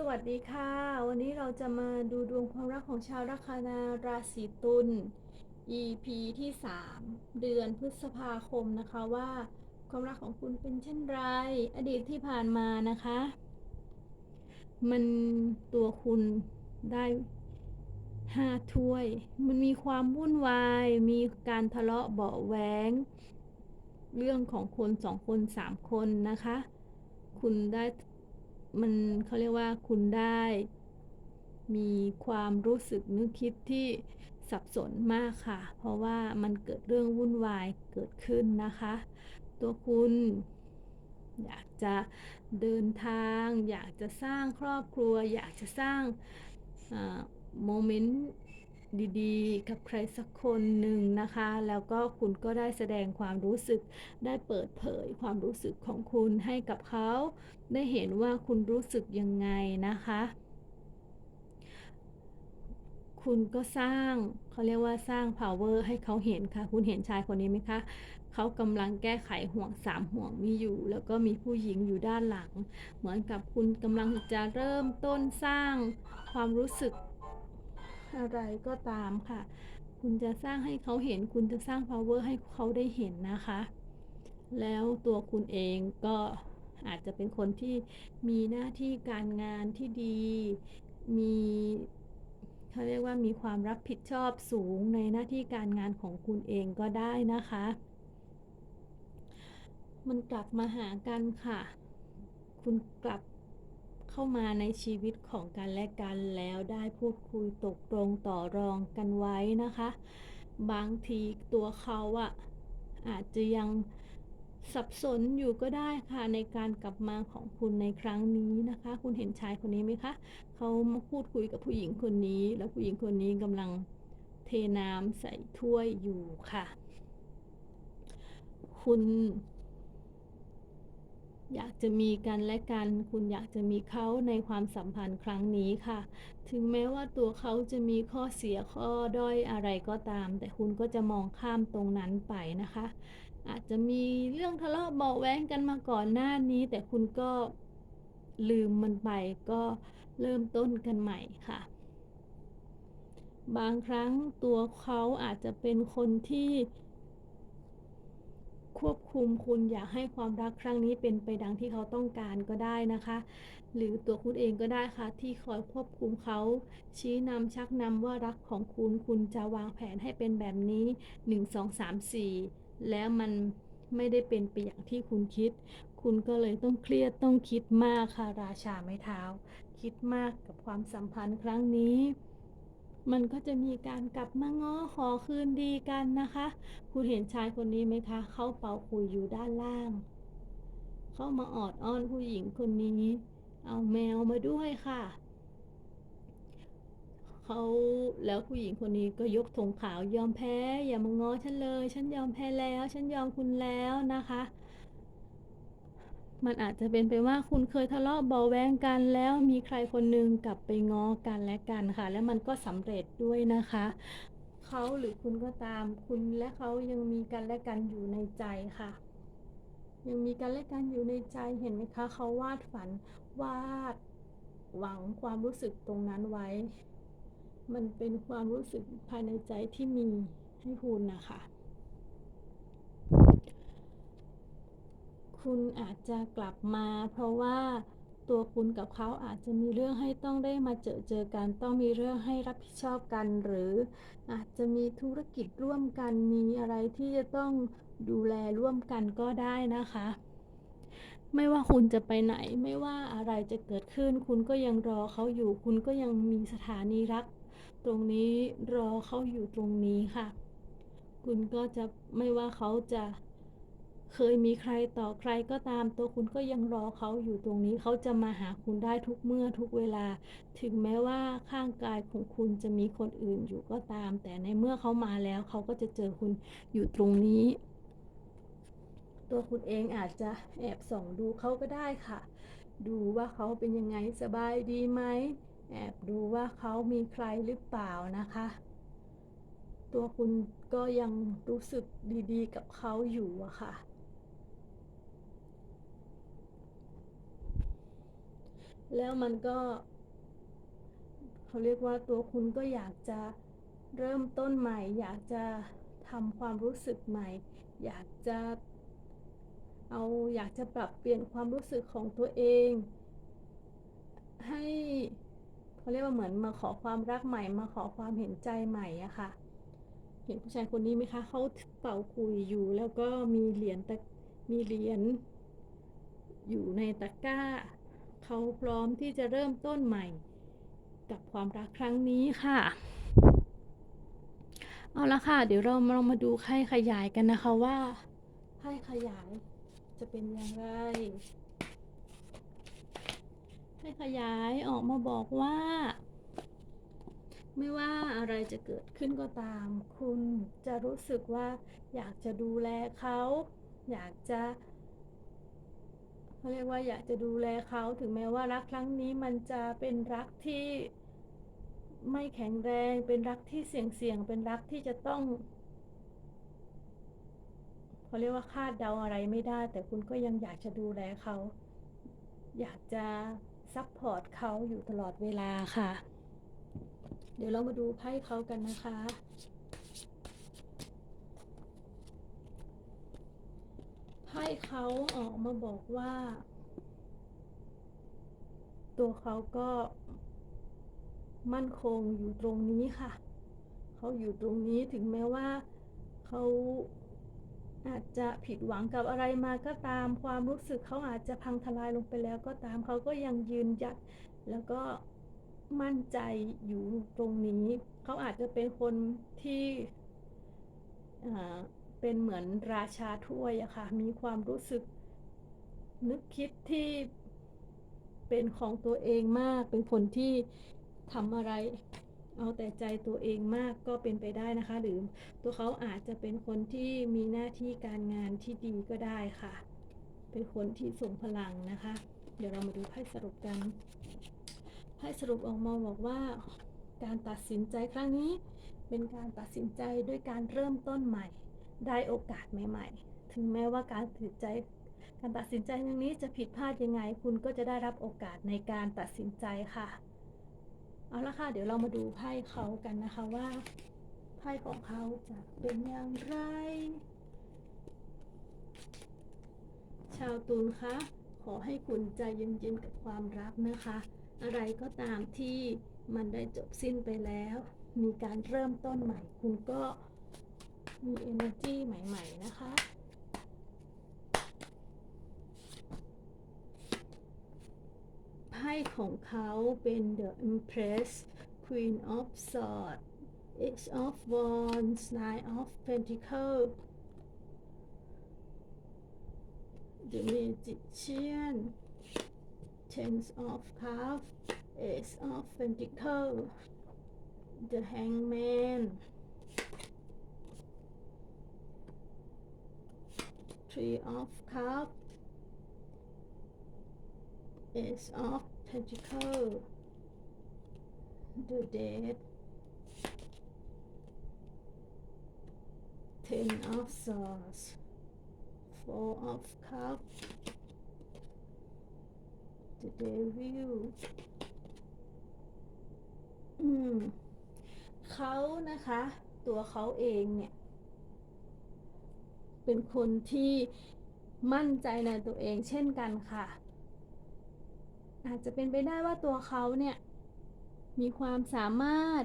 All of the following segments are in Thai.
สวัสดีค่ะ วันนี้เราจะมาดูดวงความรักของชาวลัคนาราศีตุล EP ที่ 3 เดือนพฤษภาคมนะคะว่า ความรักของคุณเป็นเช่นไร อดีตที่ผ่านมานะคะ มันตัวคุณได้ห้าถ้วย มันมีความวุ่นวาย มีการทะเลาะเบาะแว้งเรื่องของคนสองคนสามคนนะคะ คุณได้ มันเขาเรียกว่าคุณได้ มีความรู้สึกนึกคิดที่สับสนมากค่ะ เพราะว่ามันเกิดเรื่องวุ่นวายเกิดขึ้นนะคะ ตัวคุณ อยากจะเดินทาง อยากจะสร้างครอบครัว อยากจะสร้างโมเมนต์ ดีๆ กับใครสักคนหนึ่งนะคะ แล้วก็คุณก็ได้แสดงความรู้สึก ได้เปิดเผยความรู้สึกของคุณให้กับเขา ได้เห็นว่าคุณรู้สึกยังไงนะคะ คุณก็สร้างเขาเรียกว่าสร้าง power ให้เขาเห็นค่ะ คุณเห็นชายคนนี้ไหมคะเขากำลังแก้ไขห่วงสามห่วงมีอยู่ แล้วก็มีผู้หญิงอยู่ด้านหลัง เหมือนกับคุณกำลังจะเริ่มต้นสร้างความรู้สึก อะไรก็ตามค่ะ คุณจะสร้างให้เขาเห็น คุณจะสร้าง power ให้เขาได้เห็นนะคะ แล้วตัวคุณเองก็อาจจะเป็นคนที่มีหน้าที่การงานที่ดี มีเขาเรียกว่ามีความรับผิดชอบสูงในหน้าที่การงานของคุณเองก็ได้นะคะ มันกลับมาหากันค่ะ คุณกลับ เข้ามาในชีวิตของกันและกันแล้วได้พูดคุยตกลงต่อรองกันไว้นะคะ บางทีตัวเขาอะอาจจะยังสับสนอยู่ก็ได้ค่ะในการกลับมาของคุณในครั้งนี้นะคะ คุณเห็นชายคนนี้ไหมคะเขามาพูดคุยกับผู้หญิงคนนี้ แล้วผู้หญิงคนนี้กำลังเทน้ำใส่ถ้วยอยู่ค่ะ คุณ อยากจะมีกันและกัน คุณอยากจะมีเขาในความสัมพันธ์ครั้งนี้ค่ะ ถึงแม้ว่าตัวเขาจะมีข้อเสียข้อด้อยอะไรก็ตาม แต่คุณก็จะมองข้ามตรงนั้นไปนะคะ อาจจะมีเรื่องทะเลาะเบาแว้งกันมาก่อนหน้านี้ แต่คุณก็ลืมมันไปก็เริ่มต้นกันใหม่ค่ะ บางครั้งตัวเขาอาจจะเป็นคนที่ ควบคุมคุณอยากให้ความรักครั้งนี้เป็นไปดังที่เขาต้องการก็ได้นะคะ หรือตัวคุณเองก็ได้ค่ะ ที่คอยควบคุมเขา ชี้นำชักนำว่ารักของคุณคุณจะวางแผนให้เป็นแบบนี้ 1 2 3 4 แล้วมันไม่ได้เป็นไปอย่างที่คุณคิด คุณก็เลยต้องเครียดต้องคิดมากค่ะ ราชาไม้เท้า คิดมากกับความสัมพันธ์ครั้งนี้ มันก็จะมีการกลับมาง้อขอคืนดีกันนะคะ คุณเห็นชายคนนี้ไหมคะ เขาเป่าคุยอยู่ด้านล่าง เขามาออดอ้อนผู้หญิงคนนี้ เอาแมวมาด้วยค่ะ เขาแล้วผู้หญิงคนนี้ก็ยกธงขาวยอมแพ้ อย่ามาง้อฉันเลย ฉันยอมแพ้แล้ว ฉันยอมคุณแล้วนะคะ มันอาจจะเป็นไปว่าคุณเคยทะเลาะเบาแวงกันแล้วมีใครคนหนึ่งกลับไปง้อกันและกันค่ะ แล้วมันก็สำเร็จด้วยนะคะเขาหรือคุณก็ตามคุณและเขายังมีกันและกันอยู่ในใจค่ะ ยังมีกันและกันอยู่ในใจเห็นไหมคะเขาวาดฝันวาดหวังความรู้สึกตรงนั้นไว้ มันเป็นความรู้สึกภายในใจที่มีให้คุณนะคะ คุณอาจจะกลับมา เพราะว่าตัวคุณกับเขาอาจจะมีเรื่องให้ต้องได้มาเจอเจอกัน ต้องมีเรื่องให้รับผิดชอบกัน หรืออาจจะมีธุรกิจร่วมกัน มีอะไรที่จะต้องดูแลร่วมกันก็ได้นะคะ ไม่ว่าคุณจะไปไหน ไม่ว่าอะไรจะเกิดขึ้น คุณก็ยังรอเขาอยู่ คุณก็ยังมีสถานีรัก ตรงนี้รอเขาอยู่ตรงนี้ค่ะ คุณก็จะไม่ว่าเขาจะ เคยมีใครต่อใครก็ตามตัวคุณก็ยังรอเขาอยู่ตรงนี้เขาจะมาหาคุณได้ทุกเมื่อทุกเวลา ถึงแม้ว่าข้างกายของคุณจะมีคนอื่นอยู่ก็ตาม แต่ในเมื่อเขามาแล้วเขาก็จะเจอคุณอยู่ตรงนี้ ตัวคุณเองอาจจะแอบส่องดูเขาก็ได้ค่ะ ดูว่าเขาเป็นยังไงสบายดีไหมแอบดูว่าเขามีใครหรือเปล่านะคะ ตัวคุณก็ยังรู้สึกดีๆ กับเขาอยู่อะค่ะ แล้วมันก็เขาเรียกว่าตัวคุณก็อยากจะเริ่มต้นใหม่ อยากจะทำความรู้สึกใหม่ อยากจะเอาอยากจะปรับเปลี่ยนความรู้สึกของตัวเอง ให้เขาเรียกว่าเหมือนมาขอความรักใหม่ มาขอความเห็นใจใหม่อะค่ะ เห็นผู้ชายคนนี้ไหมคะเขาเป่าคุยอยู่แล้วก็มีเหรียญตะมีเหรียญอยู่ในตะกร้า เขาพร้อมที่จะเริ่มต้นใหม่ กับความรักครั้งนี้ค่ะ เอาละค่ะ เดี๋ยวเราลองมาดูไพ่ขยายกันนะคะว่าไพ่ขยายจะเป็นอย่างไรไพ่ขยายออกมาบอกว่า ไม่ว่าอะไรจะเกิดขึ้นก็ตาม คุณจะรู้สึกว่าอยากจะดูแลเขา อยากจะ เขาเรียกว่าอยากจะดูแลเขาถึงแม้ว่ารักครั้งนี้มันจะเป็นรักที่ไม่แข็งแรง เป็นรักที่เสี่ยงๆเป็นรักที่จะต้องเขาเรียกว่าคาดเดาอะไรไม่ได้ แต่คุณก็ยังอยากจะดูแลเขา อยากจะซัพพอร์ตเขาอยู่ตลอดเวลาค่ะ เดี๋ยวเรามาดูไพ่เขากันนะคะ ไพ่ เขาออกมาบอกว่า ตัวเขาก็มั่นคงอยู่ตรงนี้ค่ะ เขาอยู่ตรงนี้ถึงแม้ว่าเขาอาจจะผิดหวังกับอะไรมาก็ตามความรู้สึกเขาอาจจะพังทลายลงไปแล้วก็ตามเขาก็ยังยืนหยัดแล้วก็มั่นใจอยู่ตรงนี้ เขาอาจจะเป็นคนที่ เป็นเหมือนราชาถ้วยอะค่ะ มีความรู้สึกนึกคิดที่เป็นของตัวเองมาก เป็นคนที่ทำอะไร เอาแต่ใจตัวเองมากก็เป็นไปได้นะคะ หรือตัวเขาอาจจะเป็นคนที่มีหน้าที่การงานที่ดีก็ได้ค่ะ เป็นคนที่ทรงพลังนะคะ เดี๋ยวเรามาดูไพ่สรุปกัน ไพ่สรุปออกมาบอกว่าการตัดสินใจครั้งนี้ เป็นการตัดสินใจด้วยการเริ่มต้นใหม่ ได้โอกาสใหม่ ๆ ถึงแม้ว่าการตัดสินใจ การตัดสินใจครั้งนี้จะผิดพลาดยังไง คุณก็จะได้รับโอกาสในการตัดสินใจค่ะ เอาละค่ะ เดี๋ยวเรามาดูไพ่เขากันนะคะว่าไพ่ของเขาจะเป็นอย่างไร ชาวตุลคะขอให้คุณใจเย็นๆกับความรักนะคะ อะไรก็ตามที่มันได้จบสิ้นไปแล้ว มีการเริ่มต้นใหม่ คุณก็ มี energy ใหม่ ๆ นะคะ ไพ่ของเขาเป็น The Empress Queen of Swords Ace of Wands Nine of Pentacles The Magician Ten of Cups Ace of Pentacles The Hangman Three of Cups Ace of Pentacle The Dead Ten of Swords Four of cup The Devil อืมเขานะคะ ตัวเขาเองเนี่ย เป็นคนที่มั่นใจในตัวเองเช่นกันค่ะ อาจจะเป็นไปได้ว่าตัวเขาเนี่ย มีความสามารถ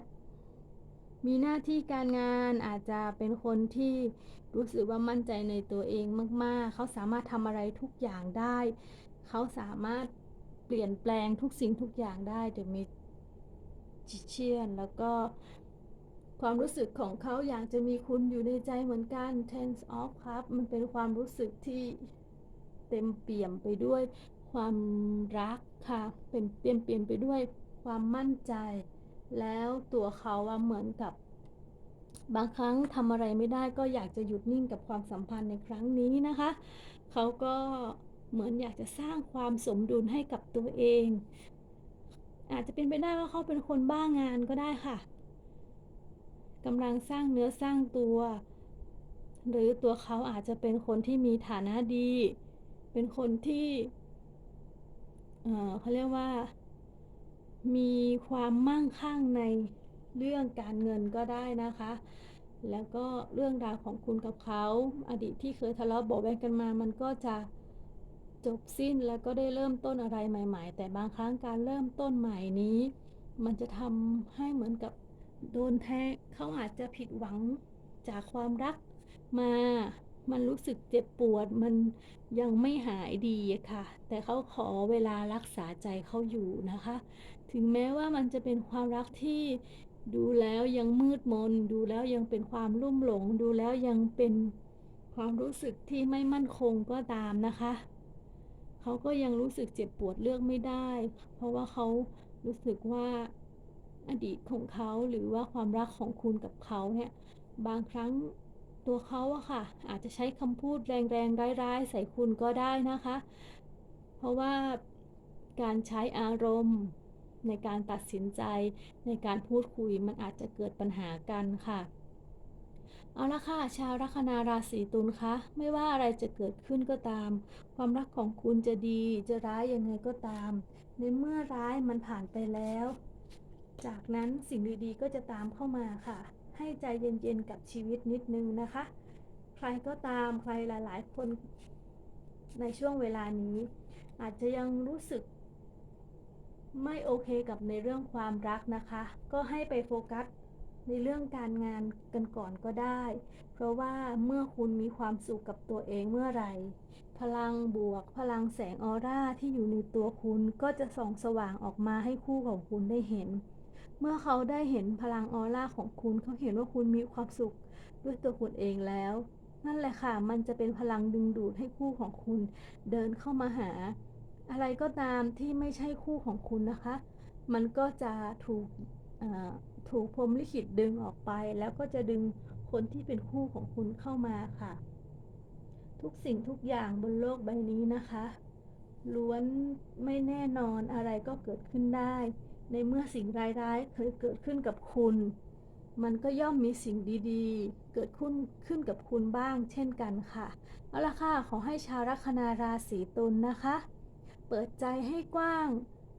มีหน้าที่การงานอาจจะเป็นคนที่รู้สึกว่ามั่นใจในตัวเองมาก ๆ เขาสามารถทำอะไรทุกอย่างได้ เขาสามารถเปลี่ยนแปลงทุกสิ่งทุกอย่างได้เดี๋ยมีจิเชียนแล้วก็ ความรู้สึกของเขาอยากจะมีคุณอยู่ในใจเหมือนกัน tense of cup มันเป็นความรู้สึกที่เต็มเปี่ยมไปด้วยความรักค่ะ เป็นเปลี่ยนเปี่ยนไปด้วยความมั่นใจ แล้วตัวเขาว่าเหมือนกับบางครั้งทำอะไรไม่ได้ก็อยากจะหยุดนิ่งกับความสัมพันธ์ในครั้งนี้นะคะ เขาก็เหมือนอยากจะสร้างความสมดุลให้กับตัวเอง อาจจะเป็นไปได้ว่าเขาเป็นคนบ้างานก็ได้ค่ะ กำลังสร้างเนื้อสร้างตัว หรือตัวเขาอาจจะเป็นคนที่มีฐานะดี เป็นคนที่เเขาเรียกว่า มีความมั่งคั่งในเรื่องการเงินก็ได้นะคะ แล้วก็เรื่องราวของคุณกับเขา อดีตที่เคยทะเลาะเบาะแว้งกันมา มันก็จะจบสิ้นแล้วก็ได้เริ่มต้นอะไรใหม่ ๆ แต่บางครั้งการเริ่มต้นใหม่นี้ มันจะทำให้เหมือนกับ โดนแทงเขาอาจจะผิดหวังจากความรักมา มันรู้สึกเจ็บปวด มันยังไม่หายดีค่ะ แต่เขาขอเวลารักษาใจเขาอยู่นะคะ ถึงแม้ว่ามันจะเป็นความรักที่ดูแล้วยังมืดมน ดูแล้วยังเป็นความลุ่มหลง ดูแล้วยังเป็นความรู้สึกที่ไม่มั่นคงก็ตามนะคะ เขาก็ยังรู้สึกเจ็บปวดเลือกไม่ได้ เพราะว่าเขารู้สึกว่า อดีตของเขาหรือว่าความรักของคุณกับเขาเนี่ยบางครั้งตัวเขาอะค่ะ อาจจะใช้คำพูดแรงๆ ร้าย ๆ ใส่คุณก็ได้นะคะ เพราะว่าการใช้อารมณ์ในการตัดสินใจในการพูดคุยมันอาจจะเกิดปัญหากันค่ะ เอาละค่ะ ชาวลัคนาราศีตุลคะไม่ว่าอะไรจะเกิดขึ้นก็ตาม ความรักของคุณจะดีจะร้ายยังไงก็ตาม ในเมื่อร้ายมันผ่านไปแล้ว จากนั้นสิ่งดีๆก็จะตามเข้ามาค่ะ ให้ใจเย็นๆกับชีวิตนิดนึงนะคะ ใครก็ตามใครหลายๆคนในช่วงเวลานี้ อาจจะยังรู้สึก ไม่โอเคกับในเรื่องความรักนะคะ ก็ให้ไปโฟกัสในเรื่องการงานกันก่อนก็ได้ เพราะว่าเมื่อคุณมีความสุขกับตัวเองเมื่อไหร่ พลังบวก พลังแสงออร่าที่อยู่ในตัวคุณก็จะส่องสว่างออกมาให้คู่ของคุณได้เห็น เมื่อเขาได้เห็นพลังออร่าของคุณเขาเห็นว่าคุณมีความสุข ด้วยตัวคุณเองแล้ว นั่นแหละค่ะ มันจะเป็นพลังดึงดูดให้คู่ของคุณ เดินเข้ามาหา อะไรก็ตามที่ไม่ใช่คู่ของคุณนะคะ มันก็จะถูกถูกพรมลิขิตดึงออกไป แล้วก็จะดึงคนที่เป็นคู่ของคุณเข้ามาค่ะ ทุกสิ่งทุกอย่างบนโลกใบนี้นะคะล้วนไม่แน่นอนอะไรก็เกิดขึ้นได้ ในเมื่อสิ่งร้ายๆเคยเกิดขึ้นกับคุณ มันก็ย่อมมีสิ่งดีๆ เกิดขึ้นขึ้นกับคุณบ้าง เช่นกันค่ะ เอาละค่ะ ขอให้ชาวลัคนาราศีตุลนะคะ เปิดใจให้กว้าง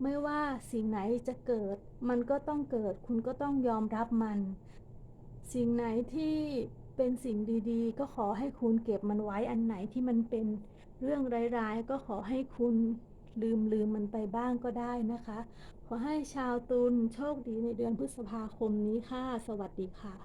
ไม่ว่าสิ่งไหนจะเกิด มันก็ต้องเกิด คุณก็ต้องยอมรับมัน สิ่งไหนที่เป็นสิ่งดีๆ ก็ขอให้คุณเก็บมันไว้ อันไหนที่มันเป็นเรื่องร้ายๆ ก็ขอให้คุณลืมลืมมันไปบ้างก็ได้นะคะ ขอให้ชาวตุลโชคดีในเดือนพฤษภาคมนี้ค่ะ สวัสดีค่ะ